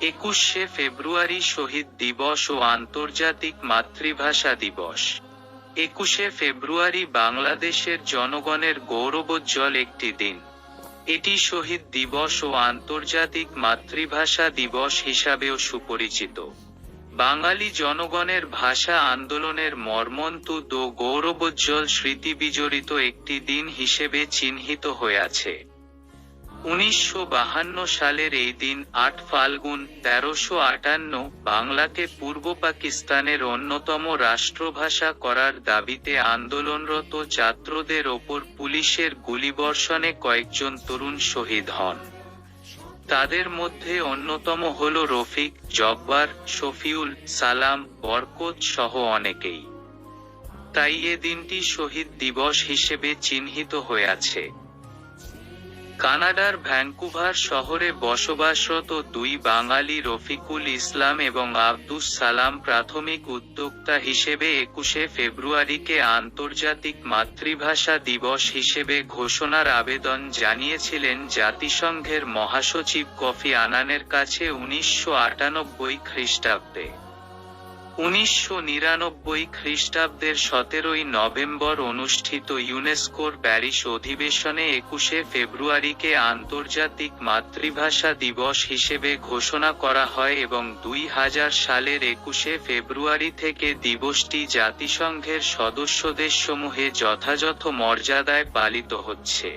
একুশে ফেব্রুয়ারি শহীদ দিবস ও আন্তর্জাতিক মাতৃভাষা দিবস। একুশে ফেব্রুয়ারি বাংলাদেশের জনগণের গৌরবোজ্জ্বল একটি দিন। এটি শহীদ দিবস ও আন্তর্জাতিক মাতৃভাষা দিবস হিসাবেও সুপরিচিত। বাঙালি জনগণের ভাষা আন্দোলনের মর্মন্তুদ ও গৌরবোজ্জ্বল স্মৃতিবিজড়িত একটি দিন হিসেবে চিহ্নিত হয়ে আছে। উনিশশো সালের এই দিন আট ফাল্গুন তেরোশো আটান্ন বাংলাকে পূর্ব পাকিস্তানের অন্যতম রাষ্ট্রভাষা করার দাবিতে আন্দোলনরত ছাত্রদের ওপর পুলিশের গুলিবর্ষণে কয়েকজন তরুণ শহীদ হন। তাদের মধ্যে অন্যতম হল রফিক, জব্বার, শফিউল, সালাম, বরকত সহ অনেকেই। তাই এ দিনটি শহীদ দিবস হিসেবে চিহ্নিত হয়ে আছে। কানাডার ভ্যানকুভার শহরে বসবাসরত দুই বাঙালি রফিকুল ইসলাম এবং আব্দুস সালাম প্রাথমিক উদ্যোক্তা হিসেবে একুশে ফেব্রুয়ারিকে আন্তর্জাতিক মাতৃভাষা দিবস হিসেবে ঘোষণার আবেদন জানিয়েছিলেন জাতিসংঘের মহাসচিব কফি আনানের কাছে উনিশশো আটানব্বই খ্রিস্টাব্দে। উনিশশো নিরানব্বই খ্রিস্টাব্দের সতেরোই নভেম্বর অনুষ্ঠিত ইউনেস্কোর প্যারিস অধিবেশনে একুশে ফেব্রুয়ারিকে আন্তর্জাতিক মাতৃভাষা দিবস হিসেবে ঘোষণা করা হয় এবং দুই হাজার সালের একুশে ফেব্রুয়ারি থেকে দিবসটি জাতিসংঘের সদস্য দেশসমূহে যথাযথ মর্যাদায় পালিত হচ্ছে।